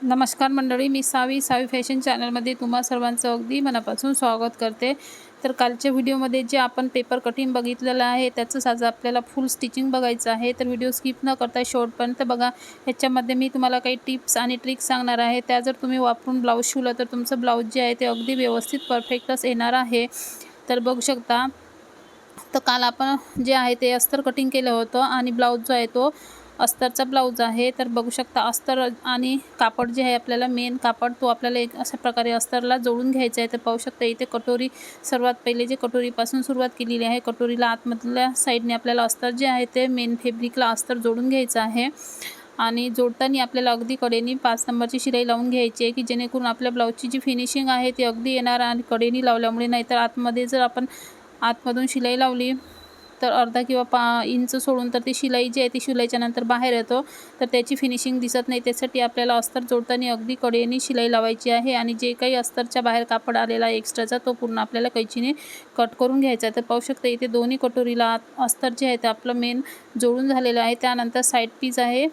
नमस्कार मंडळी मी सावी सावी फॅशन चॅनलमध्ये तुम्हा सर्वांचं अगदी मनापासून स्वागत करते. तर कालच्या व्हिडिओमध्ये जे आपण पेपर कटिंग बघितलेलं आहे त्याचंच आज आपल्याला फुल स्टिचिंग बघायचं आहे. तर व्हिडिओ स्किप न करता शेवटपर्यंत बघा. ह्याच्यामध्ये मी तुम्हाला काही टिप्स आणि ट्रिक्स सांगणार आहे. त्या जर तुम्ही वापरून ब्लाऊज शिवलं तर तुमचं ब्लाऊज जे आहे ते अगदी व्यवस्थित परफेक्टच येणार आहे. तर बघू शकता. तर काल आपण जे आहे ते अस्तर कटिंग केलं होतं आणि ब्लाऊज जो आहे तो अस्तरचा ब्लाऊज आहे तर बघू शकता अस्तर आणि कापड जे आहे आपल्याला मेन कापड तो आपल्याला एक अशा प्रकारे अस्तरला जोडून घ्यायचा आहे. तर पाहू शकता इथे कटोरी सर्वात पहिले जे कटोरीपासून सुरुवात केलेली आहे कटोरीला आतमधल्या साईडने आपल्याला अस्तर जे आहे ते मेन फेब्रिकला अस्तर जोडून घ्यायचं आहे. आणि जोडताना आपल्याला अगदी कडेनी पाच नंबरची शिलाई लावून घ्यायची आहे की जेणेकरून आपल्या ब्लाऊजची जी फिनिशिंग आहे ती अगदी येणार आणि कडेनी लावल्यामुळे नाहीतर आतमध्ये जर आपण आतमधून शिलाई लावली तर अर्धा किंवा पा इंच सोडून तर ती शिलाई जी आहे ती शिलाईच्या नंतर बाहेर येतो. तर त्याची फिनिशिंग दिसत नाही. त्यासाठी आपल्याला अस्तर जोडताना अगदी कडेने शिलाई लावायची आहे आणि जे काही अस्तरच्या बाहेर कापड आलेला आहे एक्स्ट्राचा तो पूर्ण आपल्याला कैचीने कट करून घ्यायचा आहे. तर पाहू शकता इथे दोन्ही कटोरीला अस्तर जे आहे ते आपलं मेन जोडून झालेलं आहे. त्यानंतर साईड पीस आहे.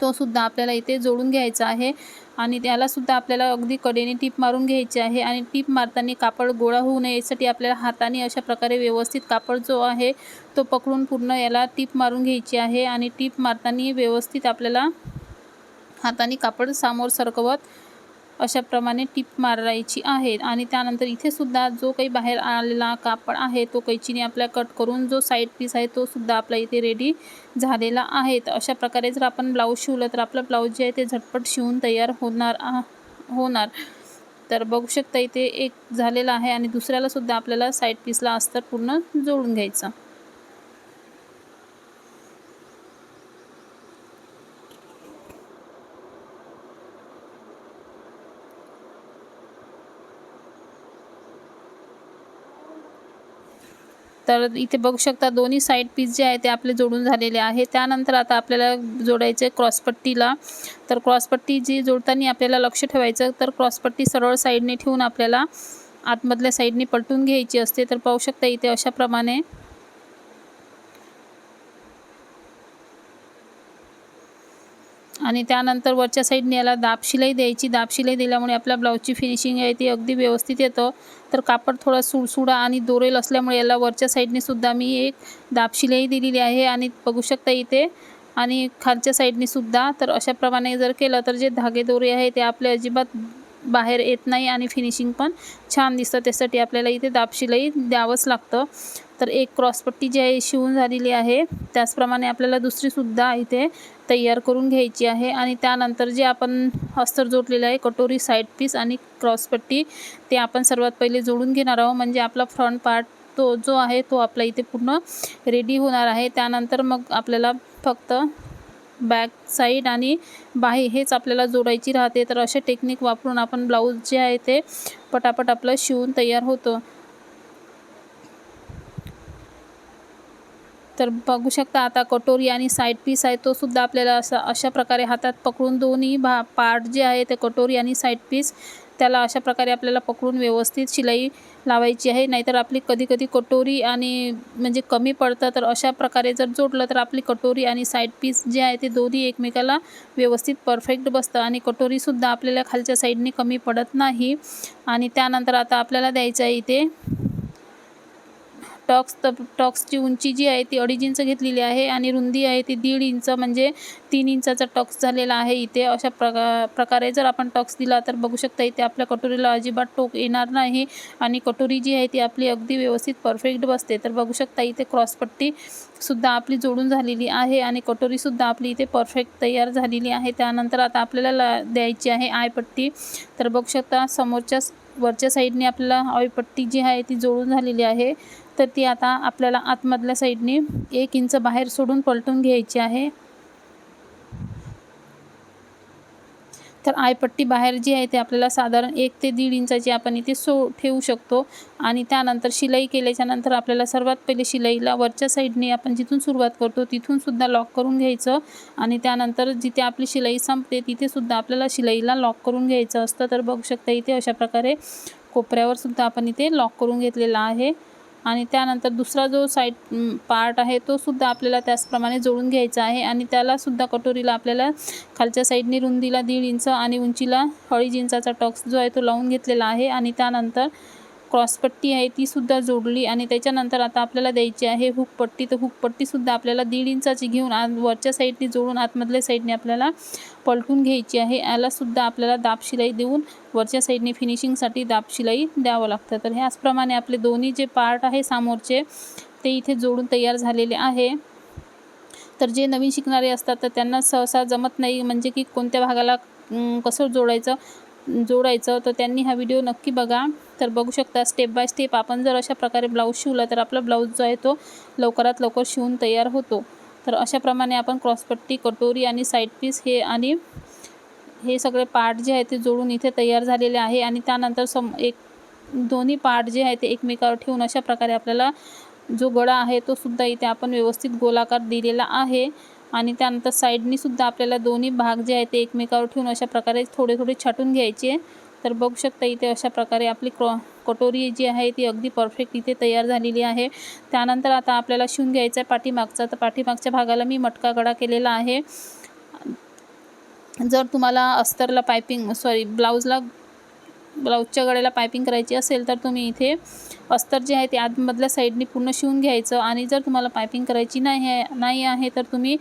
तो सुद्धा आपल्याला इथे जोडून घ्यायचा आहे. आणि त्यालासुद्धा आपल्याला अगदी कडेने टीप मारून घ्यायची आहे. आणि टीप मारताना कापड गोळा होऊ नये यासाठी आपल्याला हाताने अशा प्रकारे व्यवस्थित कापड जो आहे तो पकडून पूर्ण याला टीप मारून घ्यायची आहे. आणि टीप मारताना व्यवस्थित आपल्याला हाताने कापड समोर सरकवत अशाप्रमाणे टीप मारायची आहे आणि त्यानंतर इथे सुद्धा जो काही बाहेर आलेला कापड आहे तो कैचीने आपल्या कट करून जो साईड पीस आहे तो सुद्धा आपला इथे रेडी झालेला आहे तर अशा प्रकारे जर आपण ब्लाऊज शिवलं तर आपलं ब्लाऊज जे आहे ते झटपट शिवून तयार होणार होणार. तर बघू शकता इथे एक झालेला आहे आणि दुसऱ्याला सुद्धा आपल्याला साईड पीसला अस्तर पूर्ण जोडून घ्यायचं. तर इथे बघू शकता दोन्ही साईड पीस जे आहे ते आपले जोडून झालेले आहे. त्यानंतर आता आपल्याला जोडायचं आहे क्रॉसपट्टीला तर क्रॉसपट्टी जी जोडताना आपल्याला लक्ष ठेवायचं तर क्रॉसपट्टी सरळ साईडने ठेवून आपल्याला आतमधल्या साईडने पलटून घ्यायची असते. तर पाहू शकता इथे अशाप्रमाणे आणि त्यानंतर वरच्या साईडने याला दाब शिलाई द्यायची. दाब शिलाई दिल्यामुळे आपल्या ब्लाऊजची फिनिशिंग आहे ती अगदी व्यवस्थित येतं. तर कापड थोडा सुडसुडा आणि दोरेल असल्यामुळे याला वरच्या साईडने सुद्धा मी एक दाब शिलाई दिलेली आहे. आणि बघू शकता इथे आणि खालच्या साईडने सुद्धा. तर अशाप्रमाणे जर केलं तर जे धागे दोरे आहे ते आपले अजिबात बाहेर येत नाही आणि फिनिशिंग पण छान दिसतं. त्यासाठी आपल्याला इथे दापशिलाई द्यावंच लागतं. तर एक क्रॉसपट्टी जी आहे शिवून झालेली आहे. त्याचप्रमाणे आपल्याला दुसरीसुद्धा इथे तयार करून घ्यायची आहे. आणि त्यानंतर जे आपण अस्तर जोडलेलं आहे कटोरी साईड पीस आणि क्रॉसपट्टी ते आपण सर्वात पहिले जोडून घेणार आहोत. म्हणजे आपला फ्रंट पार्ट तो जो आहे तो आपला इथे पूर्ण रेडी होणार आहे. त्यानंतर मग आपल्याला फक्त बॅक साईड आणि बाही हेच आपल्याला जोडायची राहते. तर असे टेक्निक वापरून आपण ब्लाऊज जे आहे ते पटापट आपलं शिवून तयार होतं. तर बघू शकता आता कटोरी आणि साईड पीस आहे तो सुद्धा आपल्याला असा अशा प्रकारे हातात पकडून दोन्ही भा पार्ट जे आहे ते कटोरी आणि साईड पीस त्याला अशा प्रकारे आपल्याला पकडून व्यवस्थित शिलाई लावायची आहे. नाहीतर आपली कधी कधी कटोरी आणि म्हणजे कमी पडतं तर अशा प्रकारे जर जोडलं तर आपली कटोरी आणि साईड पीस जे आहे ते दोन्ही एकमेकाला व्यवस्थित परफेक्ट बसतं आणि कटोरीसुद्धा आपल्याला खालच्या साईडने कमी पडत नाही. आणि त्यानंतर आता आपल्याला द्यायचं आहे इथे टॉक्स तर टॉक्सची उंची जी आहे ती अडीच इंच घेतलेली आहे आणि रुंदी आहे ती दीड इंच म्हणजे तीन इंचाचा टॉक्स झालेला आहे इथे. अशा प्रका प्रकारे जर आपण टॉक्स दिला तर बघू शकता इथे आपल्या कटोरीला अजिबात टोक येणार नाही आणि कटोरी जी आहे ती आपली अगदी व्यवस्थित परफेक्ट बसते. तर बघू शकता इथे क्रॉसपट्टी सुद्धा आपली जोडून झालेली आहे आणि कटोरीसुद्धा आपली इथे परफेक्ट तयार झालेली आहे. त्यानंतर आता आपल्याला द्यायची आहे आयपट्टी तर बघू शकता समोरच्या वरच्या साईडने आपल्याला ऑयपट्टी जी आहे ती जोडून झालेली आहे. तर ती आता आपल्याला आतमधल्या साईडने एक इंच बाहेर सोडून पलटून घ्यायची आहे. तर आयपट्टी बाहेर जी आहे ते आपल्याला साधारण एक ते दीड इंचाची आपण इथे सो ठेवू शकतो. आणि त्यानंतर शिलाई केल्याच्यानंतर आपल्याला सर्वात पहिले शिलाईला वरच्या साईडने आपण जिथून सुरुवात करतो तिथून सुद्धा लॉक करून घ्यायचं. आणि त्यानंतर जिथे आपली शिलाई संपते तिथे सुद्धा आपल्याला शिलाईला लॉक करून घ्यायचं असतं. तर बघू शकता इथे अशा प्रकारे कोपऱ्यावर सुद्धा आपण इथे लॉक करून घेतलेलं आहे. आणि त्यानंतर दुसरा जो साईड पार्ट आहे तो सुद्धा आपल्याला त्याचप्रमाणे जोडून घ्यायचा आहे आणि त्यालासुद्धा कटोरीला आपल्याला खालच्या साईडने रुंदीला दीड इंच आणि उंचीला अडीच इंचाचा टक्स जो आहे तो लावून घेतलेला आहे आणि त्यानंतर क्रॉसपट्टी आहे तीसुद्धा जोडली आणि त्याच्यानंतर आता आपल्याला द्यायची आहे हुकपट्टी तर हुकपट्टीसुद्धा आपल्याला दीड इंचाची घेऊन आत वरच्या साईडने जोडून आतमधल्या साईडने आपल्याला पलटून घ्यायची आहे. यालासुद्धा आपल्याला दाब शिलाई देऊन वरच्या साईडने फिनिशिंगसाठी दाब शिलाई द्यावं लागतं. तर ह्याचप्रमाणे आपले दोन्ही जे पार्ट आहे समोरचे ते इथे जोडून तयार झालेले आहे. तर जे नवीन शिकणारे असतात तर त्यांना सहसा जमत नाही. म्हणजे की कोणत्या भागाला कसं जोडायचं? जोडायचं तर त्यांनी हा व्हिडिओ नक्की बघा. तर बघू शकता स्टेप बाय स्टेप आपण जर अशा प्रकारे ब्लाऊज शिवला तर आपला ब्लाऊज जो आहे तो लवकरात लवकर शिवून तयार होतो. तर अशाप्रमाणे आपण क्रॉसपट्टी कटोरी आणि साईड पीस हे आणि हे सगळे पार्ट जे आहे ते जोडून इथे तयार झालेले आहे. आणि त्यानंतर सम एक दोन्ही पार्ट जे आहे ते एकमेकावर ठेवून अशा प्रकारे आपल्याला जो गळा आहे तो सुद्धा इथे आपण व्यवस्थित गोलाकार दिलेला आहे. आणि त्यानंतर साईडनीसुद्धा आपल्याला दोन्ही भाग जे आहेत ते एकमेकावर ठेवून अशा प्रकारे थोडे थोडे छाटून घ्यायचे. तर बघू शकता इथे अशा प्रकारे आपली क्रॉ कटोरी जी आहे ती अगदी परफेक्ट इथे तयार झालेली आहे. त्यानंतर आता आपल्याला शिवून घ्यायचा आहे पाठीमागचा. तर पाठीमागच्या भागाला मी मटका गडा केलेला आहे. जर तुम्हाला अस्तरला पायपिंग सॉरी ब्लाऊजला ब्लाऊजच्या गळ्याला पायपिंग करायची असेल तर तुम्ही इथे अस्तर जे आहे ते आतमधल्या साईडनी पूर्ण शिवून घ्यायचं. आणि जर तुम्हाला पायपिंग करायची नाही आहे नाही आहे तर तुम्ही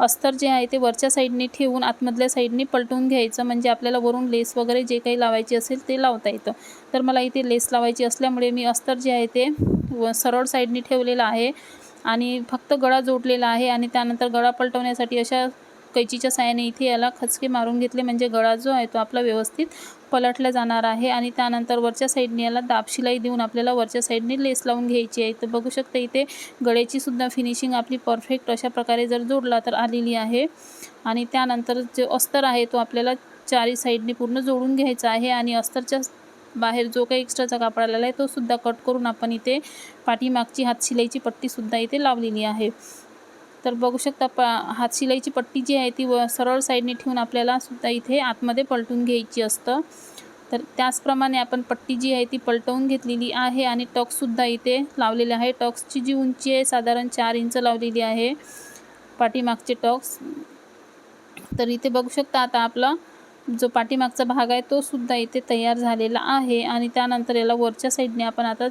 अस्तर जे आहे ते वरच्या साईडने ठेवून आतमधल्या साईडने पलटवून घ्यायचं. म्हणजे आपल्याला वरून लेस वगैरे जे काही लावायची असेल ते लावता येतं. तर मला इथे लेस लावायची असल्यामुळे मी अस्तर जे आहे ते व सरळ साईडने ठेवलेलं आहे. आणि फक्त गळा जोडलेला आहे आणि त्यानंतर गळा पलटवण्यासाठी अशा कैचीच्या साहाय्याने इथे याला खचके मारून घेतले. म्हणजे गळा जो आहे तो आपला व्यवस्थित पलटला जाणार आहे आणि त्यानंतर वरच्या साईडने याला दाबशिलाई देऊन आपल्याला वरच्या साईडने लेस लावून घ्यायची आहे. तर बघू शकता इथे गळ्याची सुद्धा फिनिशिंग आपली परफेक्ट अशा प्रकारे जर जोडला तर आलेली आहे. आणि त्यानंतर जो अस्तर आहे तो आपल्याला चारी साईडने पूर्ण जोडून घ्यायचा आहे आणि अस्तरच्या बाहेर जो काही एक्स्ट्राचा कापड आलेला आहे तो सुद्धा कट करून आपण इथे पाठीमागची हात शिलाईची पट्टीसुद्धा इथे लावलेली आहे. तर बघू शकता प हात शिलाईची पट्टी जी आहे ती व सरळ साईडने ठेवून आपल्याला सुद्धा इथे आतमध्ये पलटून घ्यायची असतं. तर त्याचप्रमाणे आपण पट्टी जी आहे ती पलटवून घेतलेली आहे आणि टॉक्ससुद्धा इथे लावलेले आहे. टॉक्सची जी उंची आहे साधारण चार इंच लावलेली आहे. पाठीमागचे टॉक्स. तर इथे बघू शकता आता आपला जो पाठीमागचा भाग आहे तो सुद्धा इथे तयार झालेला आहे आणि त्यानंतर याला वरच्या साईडने आपण आता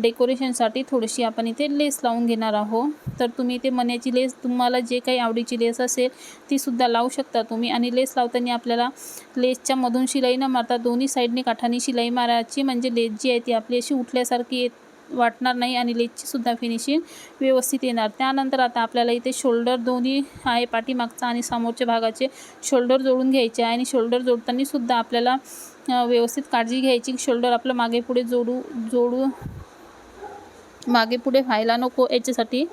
डेकोरेशनसाठी थोडीशी आपण इथे लेस लावून घेणार आहोत. तर तुम्ही इथे मण्याची लेस तुम्हाला जे काही आवडीची लेस असेल तीसुद्धा लावू शकता तुम्ही. आणि लेस लावताना आपल्याला लेसच्या मधून शिलाई न मारता दोन्ही साईडने काठाने शिलाई मारायची. म्हणजे लेस जी आहे ती आपली अशी उठल्यासारखी येत वाटणार नाही आणि लेसचीसुद्धा फिनिशिंग व्यवस्थित येणार. त्यानंतर आता आपल्याला इथे शोल्डर दोन्ही आहे पाठीमागचा आणि समोरच्या भागाचे शोल्डर जोडून घ्यायचे आहे. आणि शोल्डर जोडताना सुद्धा आपल्याला व्यवस्थित काळजी घ्यायची. शोल्डर आपलं मागे पुढे जोडू जोडू मागे पुढे व्हायला नको याच्यासाठी.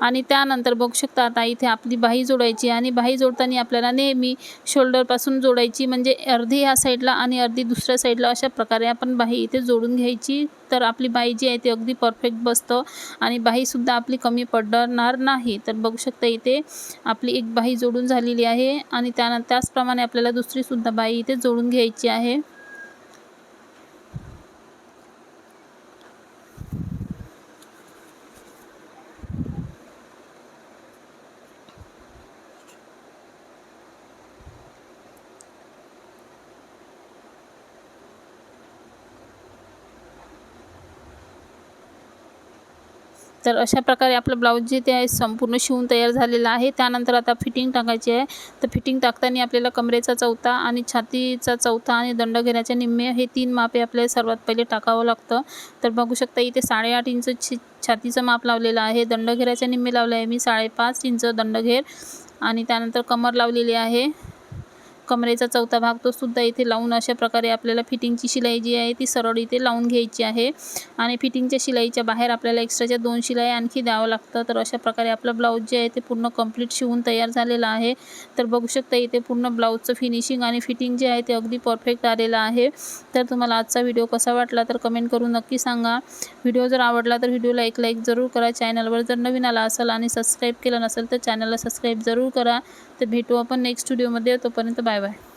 आणि त्यानंतर बघू शकता आता इथे आपली बाही जोडायची आणि बाही जोडताना आपल्याला नेहमी शोल्डरपासून जोडायची म्हणजे अर्धी ह्या साईडला आणि अर्धी दुसऱ्या साईडला अशा प्रकारे आपण बाही इथे जोडून घ्यायची. तर आपली बाही जी आहे ती अगदी परफेक्ट बसतं आणि बाहीसुद्धा आपली कमी पडणार नाही. तर बघू शकता इथे आपली एक बाही जोडून झालेली आहे आणि त्यानं त्याचप्रमाणे आपल्याला दुसरीसुद्धा बाही इथे जोडून घ्यायची आहे. तर अशा प्रकारे आपलं ब्लाऊज जे ते आहे संपूर्ण शिवून तयार झालेलं आहे. त्यानंतर आता फिटिंग टाकायची आहे. तर फिटिंग टाकताना आपल्याला कमरेचा चौथा आणि छातीचा चौथा आणि दंड घेण्याच्या निम्मे हे तीन मापे आपल्याला सर्वात पहिले टाकावं लागतं. तर बघू शकता इथे साडेआठ इंच छी छातीचं माप लावलेलं आहे. दंडघेराच्या निम्मे लावलं आहे मी साडेपाच इंच दंडघेर. आणि त्यानंतर कमर लावलेली आहे. कमरेचा चौथा भाग तो सुद्धा इथे लावून अशा प्रकारे आपल्याला फिटिंगची शिलाई जी आहे ती सरळ इथे लावून घ्यायची आहे. आणि फिटिंगच्या शिलाईच्या बाहेर आपल्याला एक्स्ट्राच्या दोन शिलाई आणखी द्यावं लागतं तर अशा प्रकारे आपलं ब्लाऊज जे आहे ते पूर्ण कंप्लीट शिवून तयार झालेलं आहे. तर बघू शकता इथे पूर्ण ब्लाऊजचं फिनिशिंग आणि फिटिंग जे आहे ते अगदी परफेक्ट आलेलं आहे. तर तुम्हाला आजचा व्हिडिओ कसा वाटला तर कमेंट करून नक्की सांगा. व्हिडिओ जर आवडला तर व्हिडिओला एक लाईक जरूर करा. चॅनलवर जर नवीन आला असाल आणि सबस्क्राईब केलं नसेल तर चॅनलला सबस्क्राईब जरूर करा. तर भेटू आपण नेक्स्ट व्हिडिओमध्ये. तोपर्यंत बाय. बाय